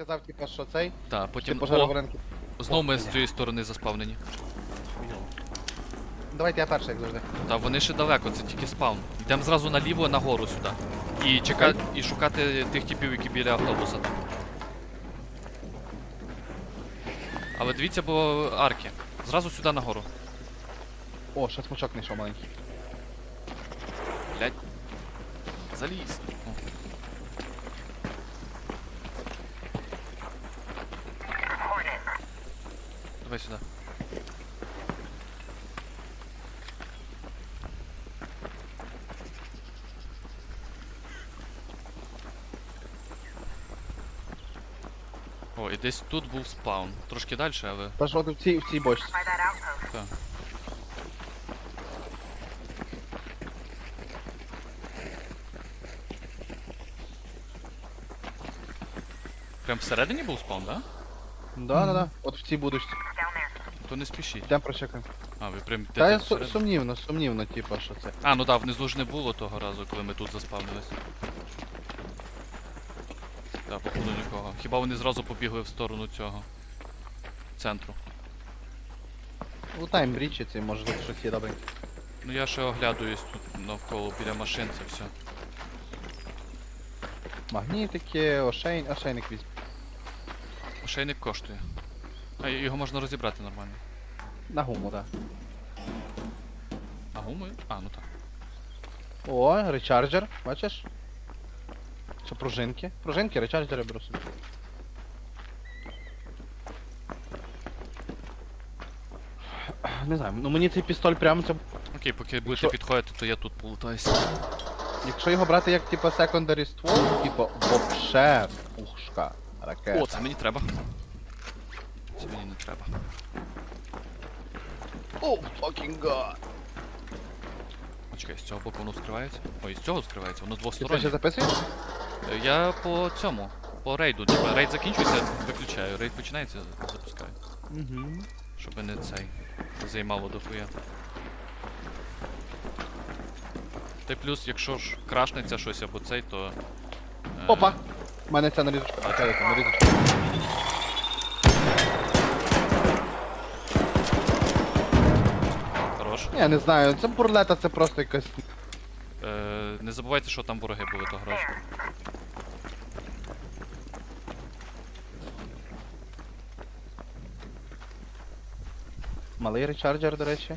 сказав, типа, що цей, Так, ти потім. О, варенки. знову ми з цієї сторони заспавнені. Давайте я перший, як завжди. Та вони ще далеко, це тільки спаун. Йдемо зразу наліво нагору сюди. І чекати, і шукати тих типів, які біля автобуса. Але дивіться, бо арки. Зразу сюди нагору. О, ще смачок знайшов маленький. Блять. Заліз. Давай сюди. О, і десь тут був спаун. Трошки далі, але. Та ж от в цій, в цій бочці. by that outpost. Так. Прям всередині був спаун, да? Да, да, да. От в цій будочці. То не спішіть. Йдемо прочекаємо. А, ви прям Та я су- всередину? сумнівно, сумнівно, типа, що це. А, ну да, внизу ж не було того разу, коли ми тут заспавнились. Так, походу нікого. Хіба вони зразу побігли в сторону цього центру. Лутаємо брічі цей, може тут щось є добре. Ну я ще оглядуюсь тут навколо біля машин, це все. Магнітики, ошейн, ошейник візьм. Ошейник коштує. А його можна розібрати нормально. На гуму, так. А гуми? А, ну так. О, речарджер, бачиш? Що пружинки? Пружинки, речарджери беру собі. Не знаю, ну мені цей пістоль прямо це. Окей, поки будете Що? підходити, то я тут полутаюся. Якщо його брати як типа секондарі ствол, типа вообще пушка, ракета. О, це мені треба. Це мені не треба. О, fucking god. Чекай, з цього боку воно скривається. Ой, з цього скривається, воно Ти це ще двостороннє. записуєш? Е, Я по цьому, по рейду. Типа рейд закінчується, виключаю. Рейд починається, запускаю. Угу. Щоб не цей займало дохуя. Та й плюс, якщо ж крашнеться щось або цей, то. е, Опа! У мене ця нарізочка. А це яка нарізочка. Я не знаю, це бурлета, це просто якась. Е, не забувайте, що там вороги були того разу. Малий речарджер, до речі.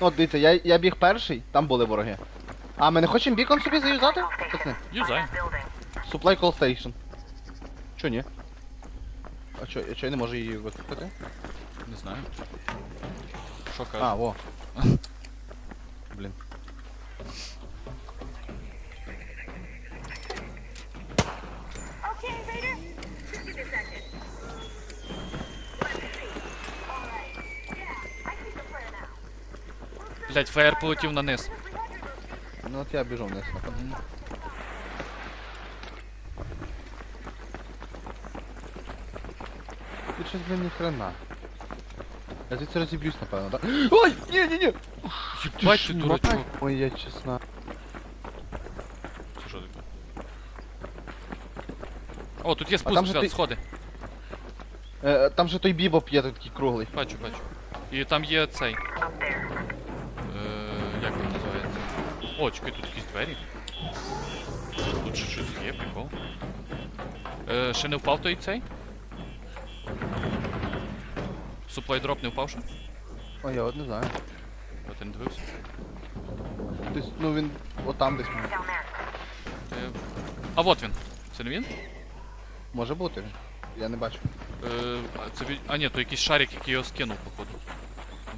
Ну, От дивіться, я, я біг перший, там були вороги. А, ми не хочемо бікон собі заюзати? Пацани, Юзай. Supply call station. Чо ні? Чо, а чо я не можу її викликати? Не знаю. Що А, во. Блін. Блять, феєр полетів на низ. Ну от я біжу вниз, напевно. Щось, блін, ні хрена. Я звідси розіб'юсь, напевно, так? Ой! Ні, ні, ні! Єбать ти дурачок. Моя чесна. Це що таке? О, тут є там спуск, же ти- сходи. Е, там же той бібоп є той такий круглий. Бачу, бачу. І там є цей. Е, як він називається? О, чекай, тут якісь двері. Тут ще щось є, прикол. Е, ще не впав той цей? Суплай дроп не впав ще? Ой, я от не знаю. Я ти не дивився. Десь, ну він отам десь має. Down. Е, а вот він. Це не він? Може бути. Я не бачу. Е, а, це він... а ні, то якийсь шарик, який його скинув, походу.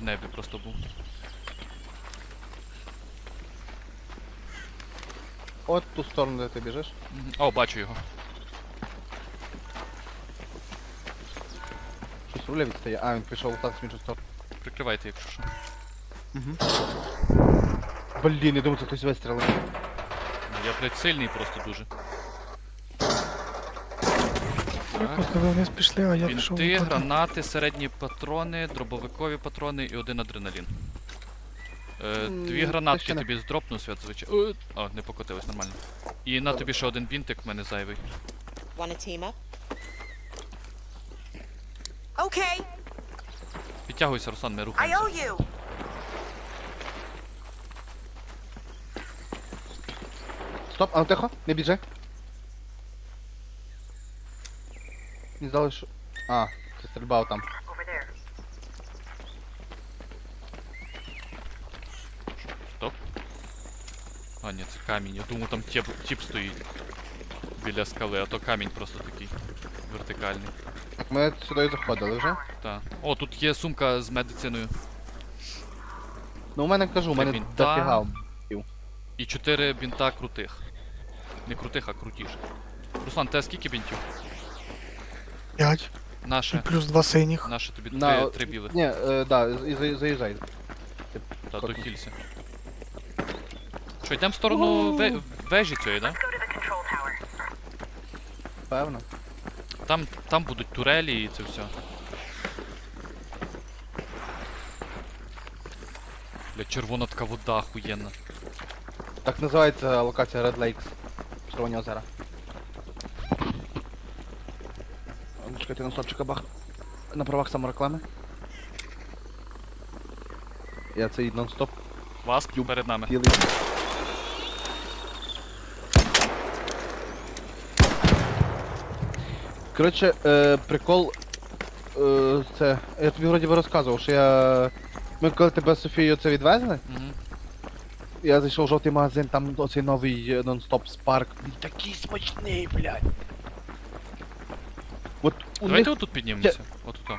В небі просто був. От ту сторону, де ти біжиш. Мгм. О, бачу його. Руля відстає. А, він пішов лутати в іншу сторону. Прикривайте, якщо що. Блін, я думаю, це хтось вистрілив. Ну, Я, блядь, сильний просто дуже. Так. Просто ви вниз пішли, а я пішов. Бінти, гранати, середні патрони, дробовикові патрони і один адреналін. Е, М, дві гранатки ще не- тобі здропну, свят, звичайно. Е, О, не покотилось, нормально. І на тобі ще один бінтик, в мене зайвий. Want to team up? Okay, Підтягуйся, Руслан, ми I рухаємося. owe you. Стоп, а ну тихо, не біжи. Не здалося, що. А, це стрільба там. Over there. Стоп. А, ні, це камінь. Я думав, там тіп, тіп стоїть біля скали, а то камінь просто такий вертикальний. Так, ми сюди заходили вже. Так. О, тут є сумка з медициною. Ну, у мене кажу, у мене Бінта. дофіга. І чотири бінта крутих. Не крутих, а крутіших. Руслан, тебе скільки бінтів? 5 і Наше. плюс два синіх. Наше тобі На- три, три білих. Ні, е, да, і за- заїжджай. Та Кот- дохілься. Що, йдемо в сторону ве- вежі цієї, да? Певно. Там, там будуть турелі і це все. Бля, червона така вода охуєнна. Так називається локація Red Lakes. Червоні озера. Ну, Чекайте на стопчика бах. На правах самореклами. Я цей нон-стоп Васп перед нами. білий. Коротше, е, прикол. Е, це. Я тобі вроді би розказував, що я. Ми коли тебе з Софією це відвезли, Угу. я зайшов в жовтий магазин, там оцей новий е, нон-стоп Spark. Він такий смачний, блядь. От у Давайте них, отут піднімемося. Отут. о.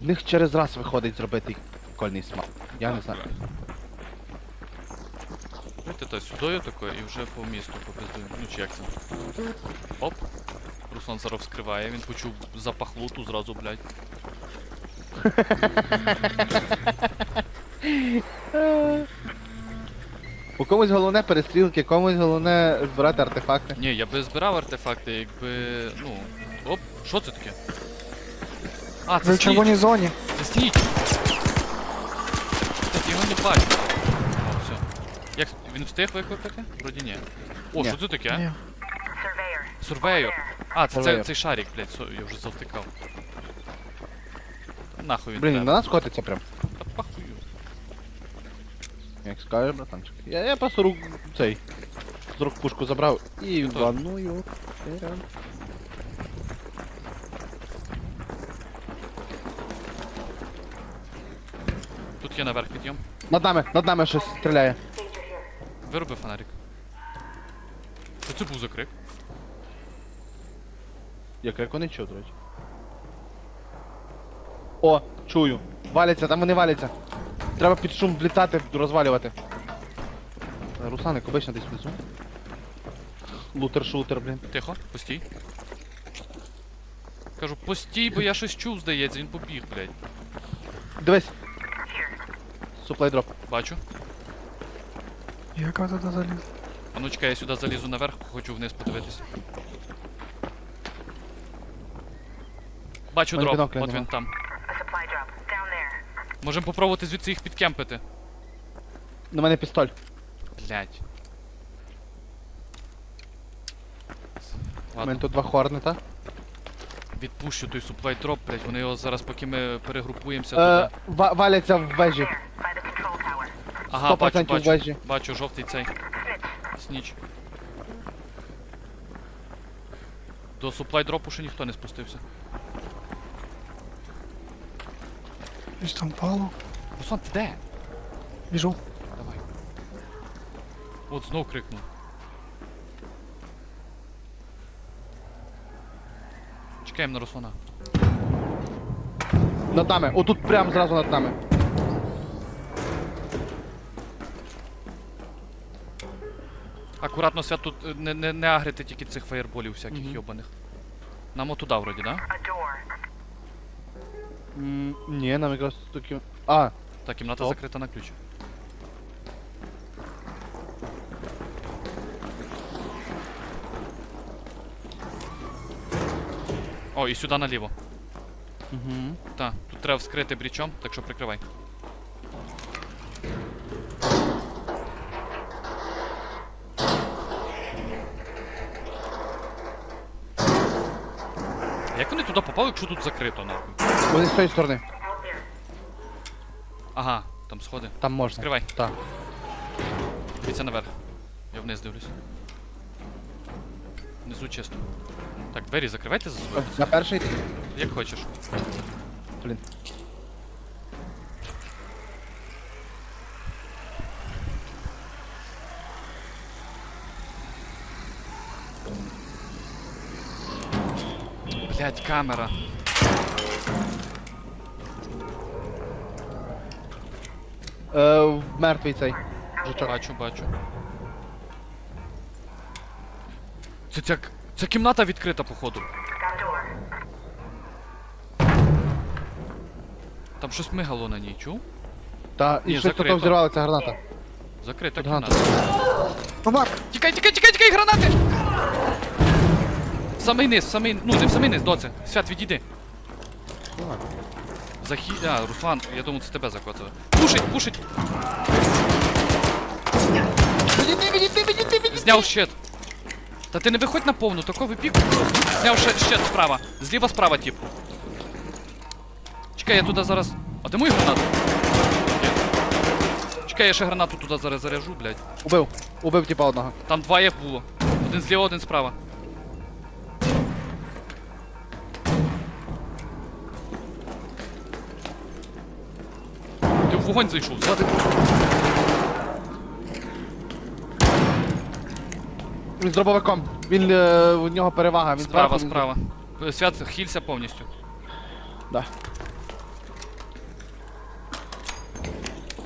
В них через раз виходить зробити прикольний смак. Я не знаю. Давайте то сюди тако і вже по місту попиздуємо. Ну чи як це? Оп. Руслан зараз вскриває, він почув запах луту зразу, блядь. У комусь головне перестрілки, комусь головне збирати артефакти. Ні, я би збирав артефакти, якби. ну. Оп, що це таке? А, це Ви в червоній зоні. Це сніч! Так, його не бачу. О, все. Як він встиг викликати? Вроді ні. О, Ні. що це таке? Ні. Surveyor. А, це, це цей шарик, блядь, со- я вже завтикав. Нахуй він Блін, треба. на нас котиться прям. Та похую. Як скажеш, братанчик. Я, я просто рук цей. З рук пушку забрав і Ну, ваную. Тут є наверх підйом. Над нами, над нами щось стріляє. Вироби фонарик. Що це був за крик? Я крику не чую, до речі. О, чую. Валяться, там вони валяться. Треба під шум влітати, розвалювати. Русланик, обично десь внизу. Лутер-шутер, блін. Тихо, постій. Кажу, постій, бо я щось чув, здається, він побіг, блядь. Дивись. Суплай дроп. Бачу. Як ви туди заліз? А ну чекай, я сюди залізу наверх, хочу вниз подивитися. Бачу Мене дроп, от нема. він там. Supply drop. Down there. Можемо попробувати звідси їх підкемпити. На мене пістоль. Блять. У мене Ладно, тут два хорнета. відпущу той суплай дроп, блять, вони його зараз, поки ми перегрупуємося Е, туди. ва- валяться в вежі. By the control tower. Ага, бачу, 100% бачу. вежі. Бачу, жовтий цей. Сніч. До суплай дропу ще ніхто не спустився. Щось там впало. Руслан, ти де? Біжу. Давай. От знов крикнув. Чекаємо на Руслана. Над нами. Отут прямо зразу над нами. Акуратно свят тут е, не, не, не агрити тільки цих фаєрболів всяких йобаних. Нам отуда вроді, да? A door. Не, нам якраз тут такі. А, так, кімната Стоп. закрита на ключ. О, і сюди наліво. угу. Та, тут треба вскрити брічом, так що прикривай. Як вони туди попали, якщо тут закрито, нахуй? Вони з тої сторони. Ага, там сходи. Там можна. Скривай. Так. Дивіться наверх. Я вниз дивлюсь. Внизу чисто. Так, двері закривайте за собою. На перший. Як хочеш. Блін. Блять, камера. Е, мертвий цей. Жучок. Бачу, бачу. Це ця, ця кімната відкрита, походу. Там щось мигало на ній, чув? Та, і Ні, щось тут закрито. взірвала ця граната. Закрита Граната. кімната. Тікай, тікай, тікай, тікай, гранати! В Самий низ, в самий, ну не в самий низ, доце. Свят, відійди. Захі... А, Руслан, я думав, це тебе закотили. Пушить, пушить! Відійди, відійди, відійди, відійди. Зняв щит. Та ти не виходь на повну, тако випік. Зняв ще щит справа. Зліва справа, тип. Чекай, я туди зараз. А де мою гранату? Є. Чекай, я ще гранату туди зараз заряжу, блядь. Убив. Убив типа одного. Там два їх було. Один зліва, один справа. Вогонь зайшов. Він з дробовиком. Він е, у нього перевага. Він Справа, зверху, він- справа. Е, Свят, хілься повністю. Да.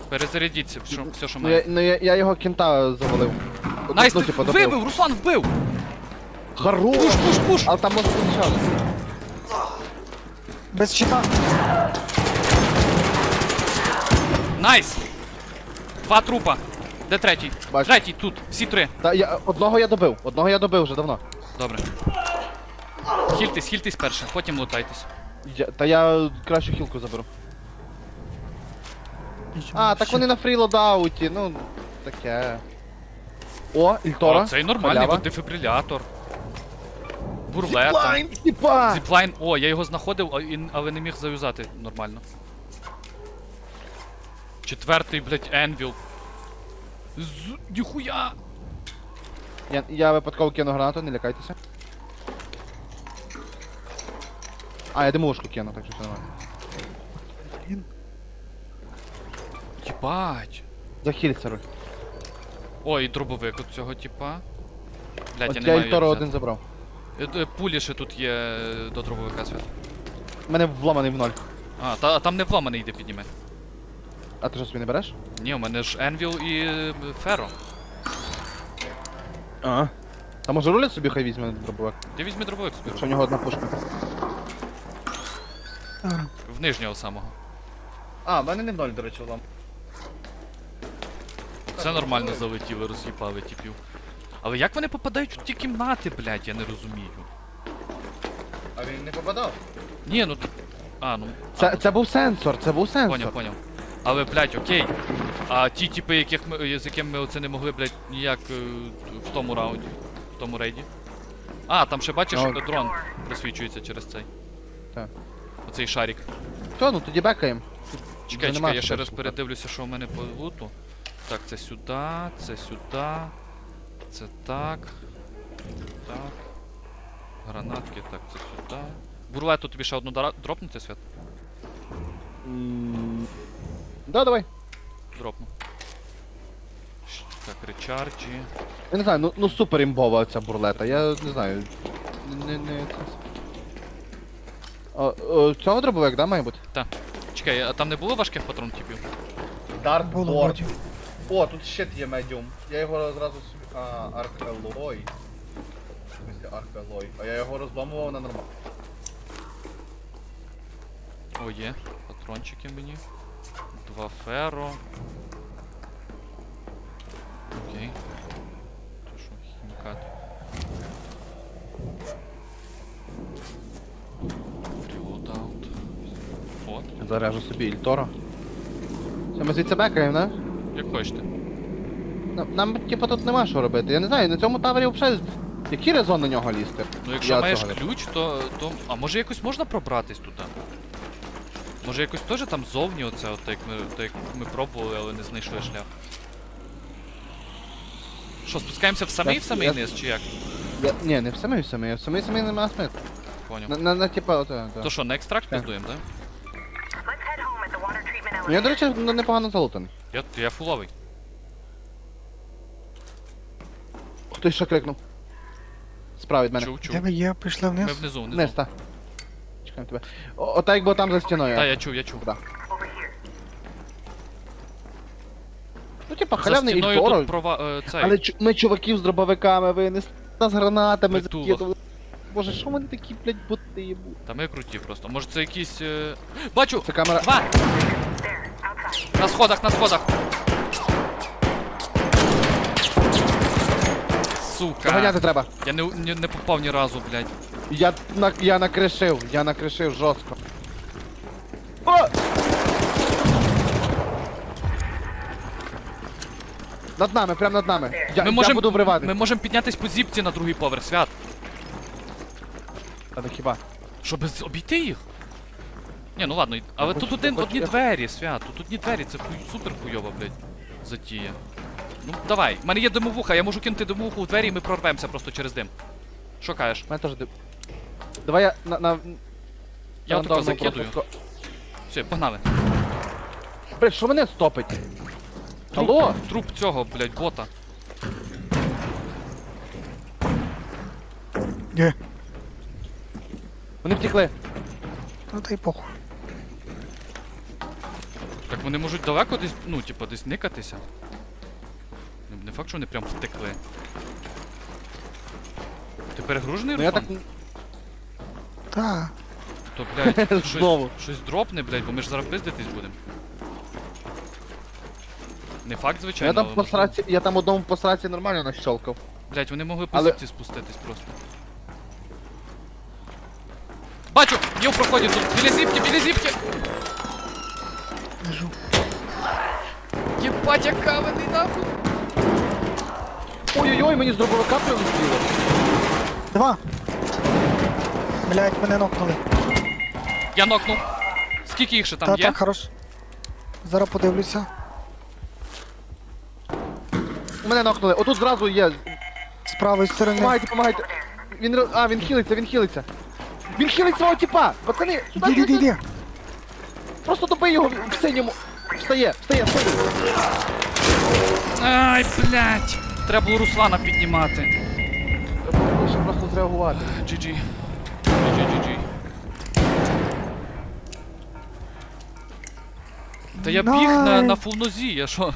Перезарядіться, що, все, що Ну, я, має. ну, я, я його кінта завалив. Найс, ну, ти типа, добив. вибив, Руслан вбив! Хорош! Пуш, пуш, пуш! Але там може бути час. Без щита! Найс! Два трупа. Де третій? Бачу. Третій тут, всі три. Та я одного я добив. Одного я добив вже давно. Добре. Хільтесь, хільтесь перше, потім лутайтесь. Я, та я кращу хілку заберу. А, так вони на фрілодауті, ну таке. О, Ільтора. О, цей нормальний Халява. от дефібрилятор. Бурлета. Зіплайн, типа! Зіплайн. О, я його знаходив, а і- але не міг заюзати нормально. Четвертий, блядь, Енвіл. З... Ніхуя! Я, я випадково кину гранату, не лякайтеся. А, я димушку кину, так що все нормально. Єбать. Захилься, Руль. О, і дробовик от цього типа. Блядь, От я я не маю Ільтора як один взяти. забрав. Е, е, Пулі ще тут є е, до дробовика свят. У мене вломаний в ноль. А, та, там не вламаний йде підніме. А ти що собі не береш? Ні, у мене ж Енвіл і Феро. А може руля собі хай візьме дробовик? Ти візьми дробовик собі. Якщо в нього одна пушка. В нижнього самого. А, в мене не в ноль, до речі, влам. Це нормально залетіли, роз'їбали типів. Але як вони попадають у ті кімнати, блядь, я не розумію. А він не попадав? Ні, ну. А, ну. Це, це був сенсор, це був сенсор. Поняв, поняв. Але, блядь, окей. А ті типи, яких ми, з якими ми оце не могли, блядь, ніяк е, в тому раунді, в тому рейді. А, там ще бачиш, Ну. дрон просвічується через цей. Так. Оцей шарик. Що, ну тоді бекаємо. Чекай, Вже чекай, я що ще раз передивлюся, що в мене по луту. Так, це сюди, це сюди. Це так. Так. Гранатки, так, це сюди. Бурлету тобі ще одну дропнути, Свят? М, Да, давай. Дропну. Так, речарджі. Я не знаю, ну, ну супер імбова ця бурлета, я не знаю. Не, не, це... О, о, цього дробовик, да, має бути? Чекай, а там не було важких патрон типів? Дарт Було. О, тут щит є медіум. Я його зразу собі. А, архелой. В смысле архелой. А я його розламував на нормально. О, є. Патрончики мені. Два феро. Окей. Це що, хімікат? Фрілоудаут. От, Заряжу собі Ільтора. Все, ми звідси бекаємо, да? як хочете. Нам, нам типу тут нема що робити. Я не знаю, на цьому тавері взагалі. Який резон на нього лізти? Ну якщо Я маєш цього не- ключ, то, то. А може якось можна пробратись туди? Може якось теж там ззовні оце, от як ми, то як ми пробували, але не знайшли шлях. Що, спускаємося в самий Я- в самий я- низ, чи як? Я, ні, не в самий в самий, в самий в самий нема смисла. Поняв. На, на, на типа, оте, То то. що, на екстракт Так. так? Let's head home at the water treatment Ну, Я, elevator. до речі, ну, непогано залутаний. Я, я фуловий. Хтось ще крикнув. Справа від мене. Чув, чув. Де ви є? Пішли Ми вниз? внизу, внизу. Вниз, та. Чекаємо тебе. О, отак, як було там за стіною. Та, я чув, я чув. Да. Ну, типа, За халявний стіною тут прова... е, цей. Але чу- ми чуваків з дробовиками винесли, нас гранатами Притулок. закидували. Боже, що вони такі, блядь, боти їбуть? Та ми круті просто. Може це якісь. Е... Бачу! Це камера. Два! На сходах, на сходах! Сука! Доганяти треба. Я не, не, не попав ні разу, блядь. Я, на, я накришив, я накришив жорстко. О! Над нами, прямо над нами. Я, ми я буду вривати. Ми можемо піднятись по зіпці на другий поверх, свят. Та ну хіба? Щоб з- обійти їх. Ні, ну ладно, й- але тут хочу- один я хочу- одні я- двері, свят. Тут одні двері, це хуй, супер хуйова, блядь. Затія. Ну, давай, в мене є димовуха, я можу кинути димовуху у двері і ми прорвемося просто через дим. Що кажеш? У мене теж див. Давай я на. на... Я рандомно закидую. просто- Все, погнали. Блядь, що мене стопить? Алло? Труп цього, блядь, бота. Де? Вони втекли. Ну та й похуй. Так вони можуть далеко десь, ну, типа, десь никатися. Ну, Не факт, що вони прям втекли. Ти перегружений, Ну я Руслан? так. Та. То, блядь, щось, Знову. щось дропне, блядь, бо ми ж зараз пиздитись будемо. Не факт, звичайно. Я там але по можливо. сраці, я там одному по сраці нормально нащолкав. Блядь, вони могли по Але- зіпці спуститись просто. Бачу! Є в проході тут! Біля зіпки, біля зіпки! Біжу. Єбать, як каменний нахуй! Ой-ой-ой, мені з дробовика прилетіло. Два. Блять, мене нокнули. Я нокнув. Скільки їх ще там Та, є? так, хорош. Зараз подивлюся. Мене нокнули. Отут зразу є. З правої сторони. Помагайте, помагайте. Він ро- А, він хилиться, він хилиться. Він хилить свого типа! Пацани, сюди, Іди, іди, сюди. іди. Просто добий його в синьому. Встає, встає, встає. Ай, блядь! Треба було Руслана піднімати. Треба було ще просто зреагувати. GG. GG. Та я біг на, на фулнозі, я що?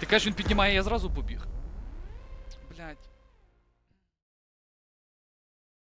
Ти кажеш, він піднімає, я зразу побіг.